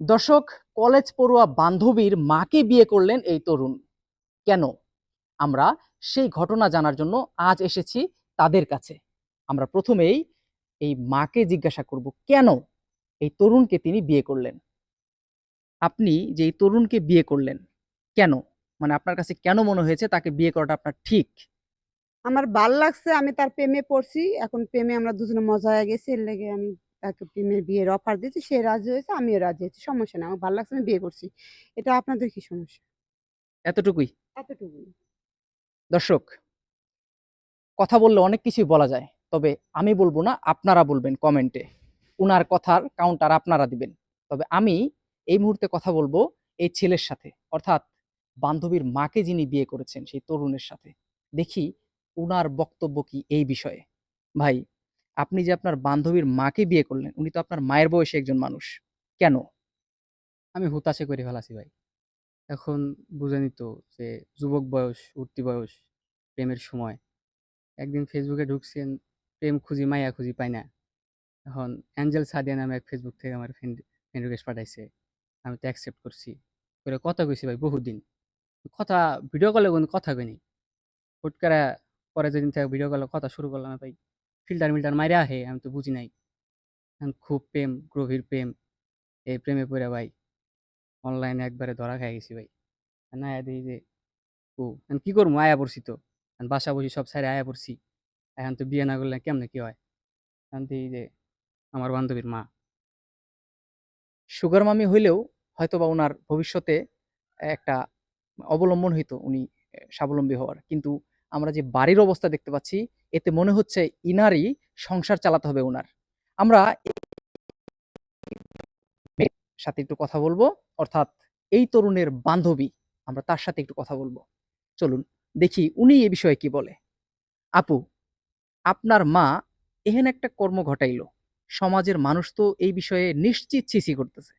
দর্শক, কলেজ পড়ুয়া বান্ধবীর মাকে বিয়ে করলেন এই তরুণ। কেন? আমরা সেই ঘটনা জানার জন্য আজ এসেছি তাদের কাছে। আমরা প্রথমেই এই মাকে জিজ্ঞাসা করব, কেন এই তরুণকে তিনি বিয়ে করলেন? আপনি যে এই তরুণকে বিয়ে করলেন, কেন? মানে আপনার কাছে কেন মনে হয়েছে তাকে বিয়ে করাটা আপনার ঠিক? আমার ভালো লাগছে, আমি তার প্রেমে পড়ছি। এখন প্রেমে আমরা দুজনে মজা হয়ে গেছি, এর লেগে আমি তাকে প্রেমের বিয়ের অফার দিয়েছি সে রাজি হয়েছে আমিও রাজি হয়েছি সমস্যা না আমার ভালো লাগছে আমি বিয়ে করছি। এটা আপনাদের কি সমস্যা? এতটুকুই। এতটুকু দর্শক কথা বললে অনেক কিছুই বলা যায় তবে আমি বলব না আপনারা বলবেন কমেন্টে উনার কথার কাউন্টার আপনারা দিবেন। তবে আমি এই মুহূর্তে কথা বলব এই ছেলের সাথে অর্থাৎ বান্ধবীর মাকে যিনি বিয়ে করেছেন সেই তরুণের সাথে। দেখি উনার বক্তব্য কি এই বিষয়ে। ভাই আপনি যে আপনার বান্ধবীর মাকে বিয়ে করলেন, উনি তো আপনার মায়ের বয়সী একজন মানুষ। কেন? আমি হুতাশে করে ফেলাছি ভাই। এখন বুঝেনি তো যে যুবক বয়স, উঠতি বয়স, প্রেমের সময়। একদিন ফেসবুকে ঢুকছেন, প্রেম খুঁজি, মায়া খুঁজি পাই না। এখন অ্যাঞ্জেল সাদিয়া নামে এক ফেসবুক থেকে আমার ফ্রেন্ড ফ্রেন্ড রিকোয়েস্ট পাঠাইছে। আমি তো অ্যাকসেপ্ট করছি। করে কথা কইছি ভাই বহুদিন। কথা ভিডিও কলে কোনো কথা কইনি। হুট পরে যেদিন থেকে ভিডিও কলে কথা শুরু করলাম ভাই ফিল্টার মিল্টার মাইরে আহে, আমি তো বুঝি নাই। খুব প্রেম, গভীর প্রেম। এই প্রেমে পড়ে ভাই অনলাইনে একবারে ধরা খাই গেছি ভাই। না দিই যে, ও কি করব? আয়া পড়ছি তো। বাসা বসি সব সাইডে আয়া পড়ছি। এখন তো বিয়ে না করলে কেমনে কি হয়? এখন দিই যে, আমার বান্ধবীর মা। সুগার মামি হইলেও হয়তো বা ওনার ভবিষ্যতে একটা অবলম্বন হইতো উনি স্বাবলম্বী হওয়ার। কিন্তু আমরা যে বাড়ির অবস্থা দেখতে পাচ্ছি, এতে মনে হচ্ছে ইনারই সংসার চালাতে হবে ওনার আমরা সাথে একটু কথা বলব, অর্থাৎ এই তরুণের বান্ধবী, আমরা তার সাথে একটু কথা বলব। চলুন, দেখি উনি এ বিষয়ে কি বলে। আপু, আপনার মা এহেন একটা কর্ম ঘটাইলো। সমাজের মানুষ তো এই বিষয়ে নিশ্চিত ছিছি করতেছে।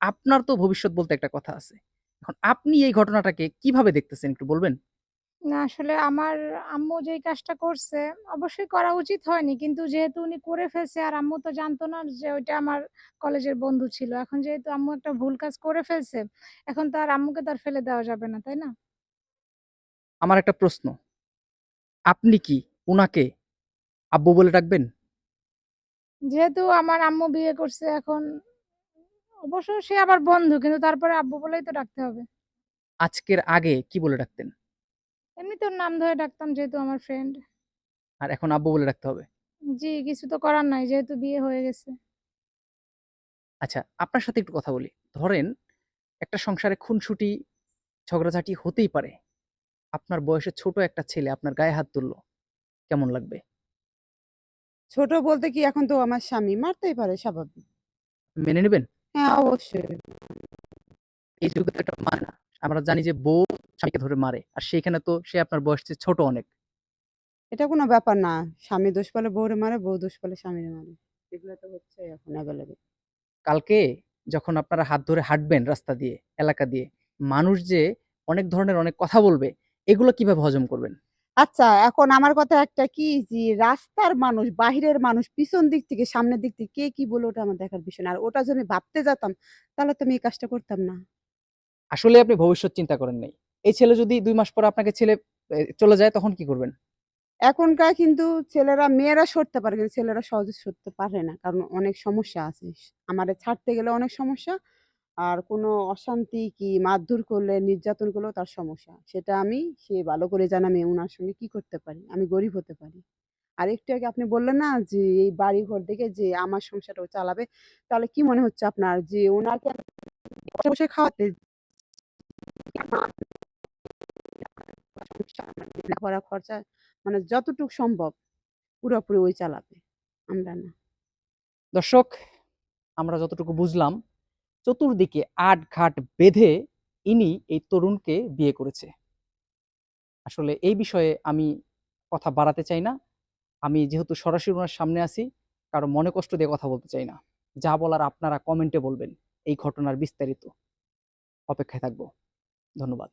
আপনার তো ভবিষ্যৎ বলতে একটা কথা আছে। এখন আপনি এই ঘটনাটাকে কীভাবে দেখতেছেন একটু বলবেন? না আসলে আমার আম্মু যেই কাজটা করছে অবশ্যই করা উচিত হয়নি। কিন্তু যেহেতু উনি করে ফেলছে আর আম্মু তো জানতো না যে ওইটা আমার কলেজের বন্ধু ছিল। এখন যেহেতু আম্মু একটা ভুল কাজ করে ফেলছে এখন তো আর আম্মুকে তো আর ফেলে দেওয়া যাবে না তাই না? আমার একটা প্রশ্ন। আপনি কি উনাকে আব্বু বলে ডাকবেন? যেহেতু আমার আম্মু বিয়ে করছে এখন অবশ্য সে আবার বন্ধু কিন্তু তারপরে আব্বু বলেই তো ডাকতে হবে। আজকের আগে কি বলে ডাকতেন? এমনি তোর নাম ধরে ডাকতাম যেহেতু আমার ফ্রেন্ড আর এখন আব্বু বলে ডাকতে হবে? জি কিছু তো করার নাই যেহেতু বিয়ে হয়ে গেছে। আচ্ছা আপনার সাথে একটু কথা বলি। ধরেন একটা সংসারে খুনসুটি ঝগড়াঝাটি হতেই পারে। আপনার বয়সে ছোট একটা ছেলে আপনার গায়ে হাত তুললো কেমন লাগবে? ছোট বলতে কি এখন তো আমার স্বামী মারতেই পারে স্বাভাবিক। মেনে নেবেন? হ্যাঁ অবশ্যই। এই যুগে তো একটা মানা। আমরা জানি যে বউ স্বামীকে ধরে মারে। আর সেইখানে তো সে আপনার বয়স ছোট অনেক। এটা কোনো ব্যাপার না। স্বামী দোষ পেলে বউরে মারে বউ দোষ পেলে স্বামীরে মারে। এগুলো তো হচ্ছে এখন অ্যাভেলেবেল কালকে যখন আপনারা হাত ধরে হাঁটবেন রাস্তা দিয়ে এলাকা দিয়ে মানুষ যে অনেক ধরনের অনেক কথা বলবে এগুলো কীভাবে হজম করবেন? আচ্ছা এখন আমার কথা একটা কি? যে রাস্তার মানুষ বাহিরের মানুষ পিছন দিক থেকে সামনের দিক থেকে কে কি বলে ওটা আমার দেখার বিষয় না। আর ওটা যদি আমি ভাবতে যেতাম তাহলে তো আমি এই কাজটা করতাম না। আসলে আপনি ভবিষ্যৎ চিন্তা করেন নাই। এই ছেলে যদি দুই মাস পর আপনাকে ছেলে চলে যায়, তখন কি করবেন? এখনকার কিন্তু ছেলেরা, মেয়েরা সরতে পারে, কিন্তু ছেলেরা সহজে সরতে পারে না। কারণ অনেক সমস্যা আছে। আমারে ছাড়তে গেলে অনেক সমস্যা, আর কোনো অশান্তি কি মারধর করলে, নির্যাতন করলেও তার সমস্যা। সেটা আমি, সে ভালো করে জানা আমি ওনার সঙ্গে কি করতে পারি। আমি গরিব হতে পারি। আর একটু আগে আপনি বললেন না যে, এই বাড়ি ঘর দেখে যে আমার সংসারটা ও চালাবে, তাহলে কি মনে হচ্ছে আপনার যে, ওনাকে বসে খাওয়াতে লেখাপড়া খরচা মানে যতটুকু সম্ভব পুরোপুরি ওই চালাবে আমরা না। দর্শক, আমরা যতটুকু বুঝলাম, চতুর্দিকে আট ঘাট বেঁধে ইনি এই তরুণকে বিয়ে করেছে। আসলে এই বিষয়ে আমি কথা বাড়াতে চাই না। আমি যেহেতু সরাসরি ওনার সামনে আছি, কারও মনে কষ্ট দিয়ে কথা বলতে চাই না। যা বলার আপনারা কমেন্টে বলবেন, এই ঘটনার বিস্তারিত অপেক্ষায় থাকব। ধন্যবাদ।